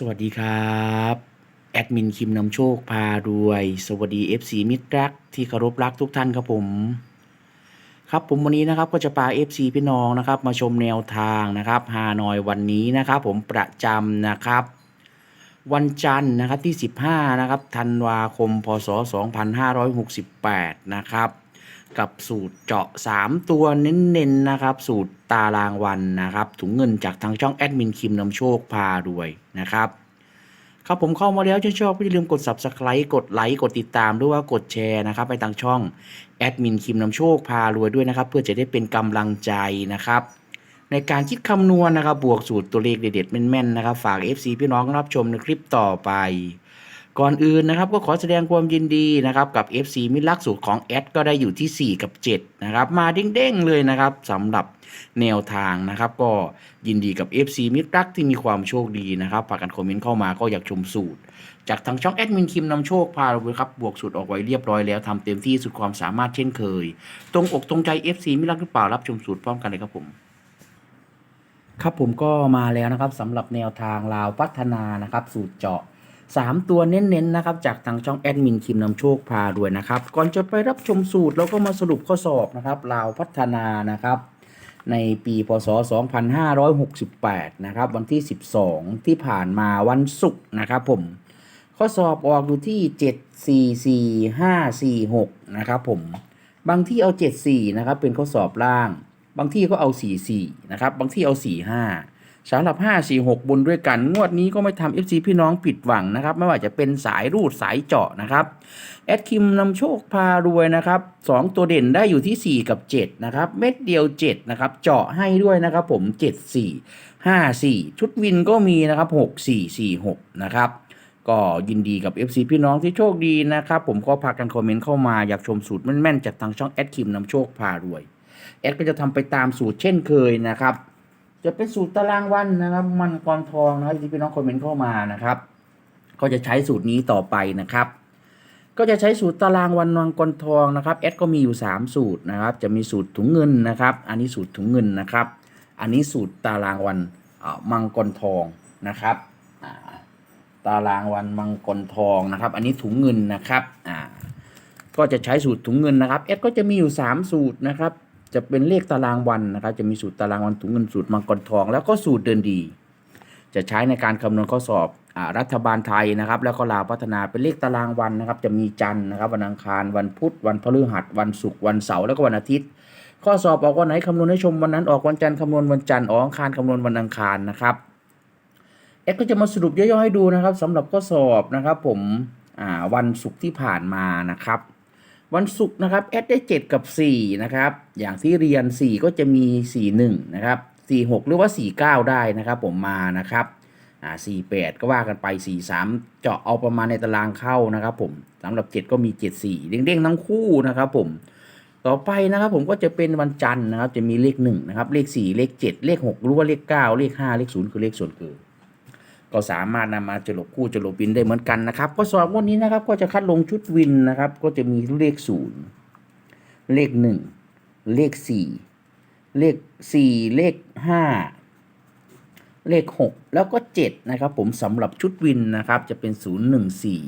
สวัสดีครับ แอดมินคิมนำโชคพารวย สวัสดี FC มิตรรักที่เคารพรักทุกท่านครับผม ครับผมวันนี้นะครับก็จะพา FC พี่น้องนะครับ มาชมแนวทางนะครับฮานอยวันนี้นะครับ ผมประจำนะครับ วันจันทร์นะครับที่ 15 นะครับธันวาคม พศ 2568 นะครับ กับสูตรเจาะ 3 ตัวเน้นๆนะครับ สูตรตารางวันนะครับถุงเงินจากทางช่องแอดมินคิมนำโชคพารวยนะครับครับผมเข้ามาแล้วชอบก็อย่าลืมกด subscribe กดไลค์กดติดตามด้วยว่ากดแชร์นะครับไปทางช่องแอดมินคิมนำโชคพารวยด้วยนะครับ เพื่อจะได้เป็นกำลังใจนะครับ ในการคิดคำนวณนะครับบวกสูตรตัวเลขเด็ดๆแม่นๆนะครับ ฝาก FC พี่น้องรับชมในคลิปต่อไป ก่อนอื่นนะครับก็ขอแสดงความยินดีนะครับกับ FC มิรลักสูตรของแอดก็ได้อยู่ที่ 4 กับ 7 นะครับ มาเด้งๆเลยนะครับสำหรับแนวทางนะครับ ก็ยินดีกับ FC มิตรรักที่มีความโชคดีนะครับฝากกันคอมเมนต์เข้ามาก็อยากชมสูตร จากทางช่องแอดมินคิมนำโชคพาเราไปครับบวกสูตรออกไว้เรียบร้อยแล้วทำเต็มที่สุดความสามารถเช่นเคย ตรงอกตรงใจ FC มิตรรักหรือเปล่ารับชมสูตรพร้อมกันเลยครับผมครับผมก็มาแล้วนะครับสำหรับแนวทางลาวพัฒนานะครับสูตรเจาะ 3 ตัวเน้นๆนะครับจากทางช่องแอดมินคิมนำโชคพาด้วยนะครับ ก่อนจะไปรับชมสูตรเราก็มาสรุปข้อสอบนะครับลาวพัฒนานะครับในปีพศ 2568 นะครับ วันที่ 12 ที่ผ่านมาวันศุกร์นะครับผม ข้อสอบออกอยู่ที่ 744 546 นะครับผม บางที่เอา 74 นะครับ เป็นข้อสอบล่าง บางที่ก็เอา 44 นะครับ บางที่เอา 45 สำหรับ 5 4 6 บนด้วยกัน งวดนี้ก็ไม่ทำ FC พี่น้องผิดหวังนะครับ ไม่ว่าจะเป็นสายรูดสายเจาะนะครับ แอดคิมนำโชคพารวยนะครับ 2 ตัวเด่นได้อยู่ที่ 4 กับ 7 นะครับ เม็ดเดียว 7 นะครับ เจาะให้ด้วยนะครับผม 7 4 5 4 ชุดวินก็มีนะครับ 6 4 4 6 นะครับก็ยินดีกับ FC พี่น้องที่โชคดีนะครับ ผมก็พากันคอมเมนต์เข้ามาอยากชมสูตรแม่นๆจากทางช่องแอดคิมนำโชคพารวย แอดก็จะทำไปตามสูตรเช่นเคยนะครับ จะเป็นสูตรตารางวันนะครับ มันกรทองนะครับที่พี่น้องคอมเมนต์เข้ามานะครับ ก็จะใช้สูตรนี้ต่อไปนะครับ ก็จะใช้สูตรตารางวันมังกรทองนะครับแอดก็มีอยู่ 3 สูตรนะครับ จะมีสูตรถุงเงินนะครับ อันนี้สูตรถุงเงินนะครับ อันนี้สูตรตารางวันอ่ามังกรทองนะครับอ่าตารางวันมังกรทองนะครับ อันนี้ถุงเงินนะครับอ่าก็จะใช้สูตรถุงเงินนะครับแอดก็จะมีอยู่ 3 สูตรนะครับ จะเป็นเลขตารางวันนะครับ จะมีสูตรตารางวันถุงเงินสูตรมังกรทอง แล้วก็สูตรเดินดี จะใช้ในการคำนวณข้อสอบอรัฐบาลไทยนะครับ แล้วก็ลาวพัฒนาเป็นเลขตารางวันนะครับ จะมีจันทร์นะครับ วันอังคาร วันพุธ วันพฤหัส วันศุกร์ วันเสาร์ แล้วก็วันอาทิตย์ ข้อสอบออกวันไหนคำนวณให้ชมวันนั้น ออกวันจันทร์คำนวณวันจันทร์ ออกอังคารคำนวณวันอังคารนะครับ เอ็กก็จะมาสรุปย่อยๆให้ดูนะครับสำหรับข้อสอบนะครับ ผมวันศุกร์ที่ผ่านมานะครับ วันศุกร์นะครับแอดได้7กับ4นะครับอย่างที่เรียน 4 ก็จะมี 41นะครับ46 หรือว่า 49 ได้นะครับผมมานะครับอ่า48 ก็ว่ากันไป 43 เจาะเอาประมาณในตารางเข้านะครับผมสำหรับ 7 ก็มี 74 เด้งๆทั้งคู่นะครับผมต่อไปนะครับผมก็จะเป็นวันจันทร์นะครับจะมีเลข1นะครับเลข 4 เลข 7 เลข 6 หรือว่าเลข 9 เลข 5 เลข 0 คือเลขส่วนเกิน ก็สามารถนำมาจรบคู่จรบวินได้เหมือนกันนะครับ ก็สอบวันนี้นะครับก็จะคัดลงชุดวินนะครับ ก็จะมีเลขศูนย์เลขหนึ่งเลขสี่เลขสี่เลขห้าเลขหกแล้วก็เจ็ดนะครับผมสำหรับชุดวินนะครับจะเป็นศูนย์หนึ่งสี่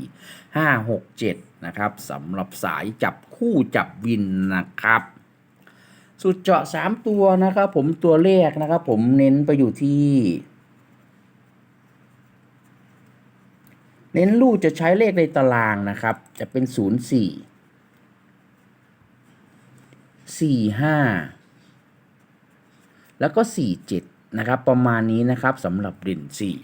ห้าหกเจ็ดนะครับสำหรับสายจับคู่จับวินนะครับ สุดเจาะสามตัวนะครับผมตัวเลขนะครับผมเน้นไปอยู่ที่ เน้นลูกจะใช้เลขในตารางนะครับ จะเป็น 0 4 4 5 แล้วก็ 4 7 นะครับ ประมาณนี้นะครับสำหรับเด่น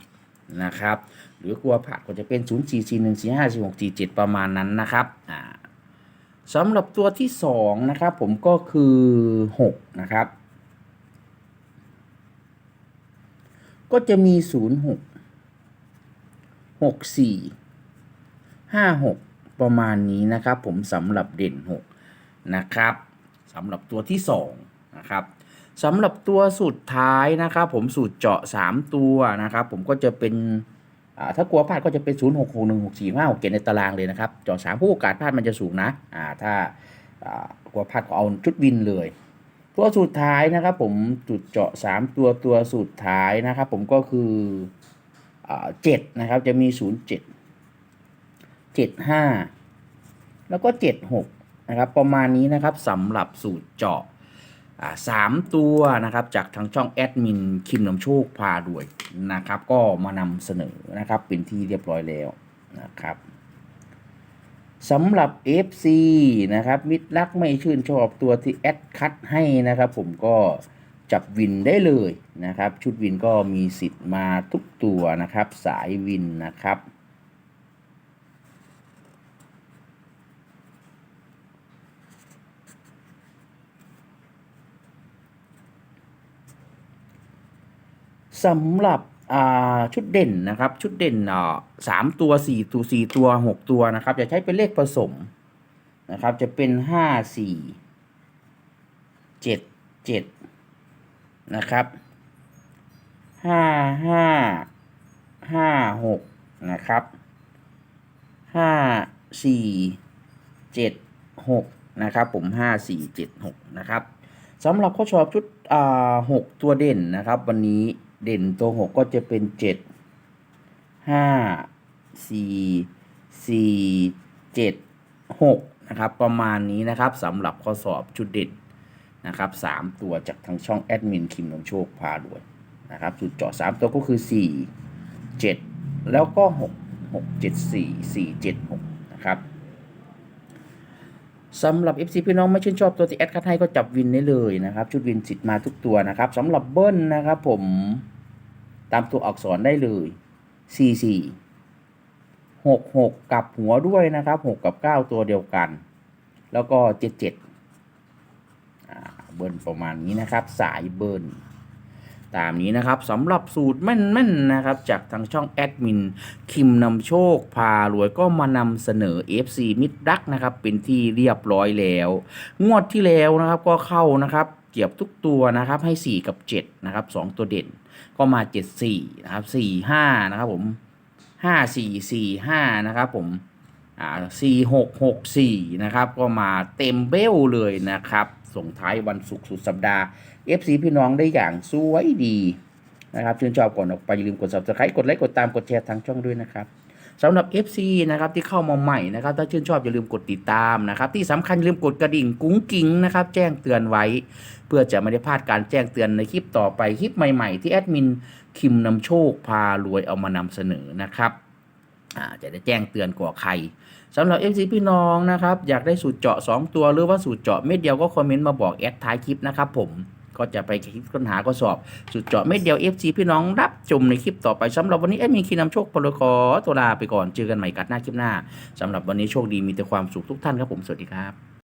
4 นะครับ หรือกลัวผักก็จะเป็น 0 4 4 1 4 5 4 6 4 7 ประมาณนั้นนะครับอ่าสำหรับตัวที่ 2 นะครับ ผมก็คือ 6 นะครับ ก็จะมี 0 6 หกสี่ห้าหกประมาณนี้นะครับ ผมสำหรับเด่นหกนะครับสำหรับตัวที่สองนะครับสำหรับตัวสุดท้ายนะครับผมสูตรเจาะ 3 ตัวนะครับผมก็จะเป็นถ้ากลัวพลาดก็จะเป็น 0 6 6 1 6 4 5 6 7 ในตารางเลยนะครับเจาะ3ผู้โอกาสพลาดมันจะสูงนะถ้ากลัวพลาดก็เอาชุดวินเลย ตัวสุดท้ายนะครับผมจุดเจาะ 3 ตัวตัวสุดท้ายนะครับผมก็คือ เจ็ดนะครับจะมี0 7 7 5แล้วก็7 6นะครับประมาณนี้นะครับสำหรับสูตรเจาะสามตัวนะครับจากทางช่องแอดมินคิมนำโชคพาด้วยนะครับ ก็มานำเสนอนะครับเป็นที่เรียบร้อยแล้วนะครับสำหรับ FC นะครับ มิตรรักไม่ชื่นชอบตัวที่แอดคัดให้นะครับ ผมก็ จับวินได้เลยนะครับ ชุดวินก็มีสิทธิ์มาทุกตัวนะครับ สายวินนะครับ สำหรับชุดเด่นนะครับ ชุดเด่นสามตัวสี่ตัวสี่ตัวหกตัวนะครับ จะใช้เป็นเลขผสมนะครับ จะเป็นห้าสี่เจ็ดเจ็ด นะครับห้าห้าห้าหกนะครับห้าสี่เจ็ดหกนะครับผมห้าสี่เจ็ดหกนะครับสำหรับข้อสอบชุดอ่าหกตัวเด่นนะครับ วันนี้เด่นตัวหกก็จะเป็นเจ็ดห้าสี่สี่เจ็ดหกนะครับ ประมาณนี้นะครับสำหรับข้อสอบชุดเด่น นะครับสามตัวจากทางช่องแอดมินคิมนำโชคพาด้วยนะครับจุดเจาะสามตัวก็คือสี่เจ็ดแล้วก็หกหกเจ็ดสี่สี่เจ็ดหกนะครับสำหรับ FC พี่น้องไม่ชื่นชอบตัวที่แอดคัดให้ก็จับวินได้เลยนะครับชุดวินสิทธิ์มาทุกตัวนะครับสำหรับเบิ้ลนะครับผมตามตัวอักษรได้เลย 44 66 กับหัวด้วยนะครับ 6 กับ 9 ตัวเดียวกัน แล้วก็ 77 เบิ้ลประมาณนี้นะครับ สายเบิ้ลตามนี้นะครับสำหรับสูตรแม่นๆนะครับ จากทางช่องแอดมินคิมนำโชค พารวยก็มานำเสนอ FC มิดดักนะครับ เป็นที่เรียบร้อยแล้ว งวดที่แล้วนะครับก็เข้านะครับเกียบทุกตัวนะครับให้ 4 กับ 7 นะครับ 2 ตัวเด่นก็มา 7 4 นะครับ 4 5 นะครับผม 5 4 4 5 นะครับผมอ่า4 6 6 4 นะครับ ก็มาเต็มเบลเลยนะครับ ส่งท้ายวันศุกร์สุดสัปดาห์ FC พี่น้องได้อย่างสวยดีนะครับชื่นชอบก่อนออกไปอย่าลืมกด subscribe กดไลค์กดตามกดแชร์ทางช่องด้วยนะครับสำหรับ FC นะครับที่เข้ามาใหม่นะครับถ้าชื่นชอบอย่าลืมกดติดตามนะครับที่สำคัญอย่าลืมกดกระดิ่งกุ้งกิ้งนะครับแจ้งเตือนไว้ เพื่อจะไม่ได้พลาดการแจ้งเตือนในคลิปต่อไปคลิปใหม่ๆ ที่แอดมินคิมนำโชคพารวยเอามานำเสนอนะครับจะได้แจ้งเตือนก่อใคร สำหรับ FC พี่น้องนะครับ อยากได้สูตรเจาะ 2 ตัวหรือว่าสูตรเจาะเม็ดเดียวก็คอมเมนต์มาบอกแอดท้ายคลิปนะครับผมก็จะไปคลิปค้นหาก็สอบสูตรเจาะเม็ดเดียว FC พี่น้องรับชมในคลิปต่อไปสำหรับวันนี้แอดมินคีนำโชคพลคอตัวลาไปก่อนเจอกันใหม่กัดหน้าคลิปหน้าสำหรับวันนี้โชคดีมีแต่ความสุขทุกท่านครับผมสวัสดีครับ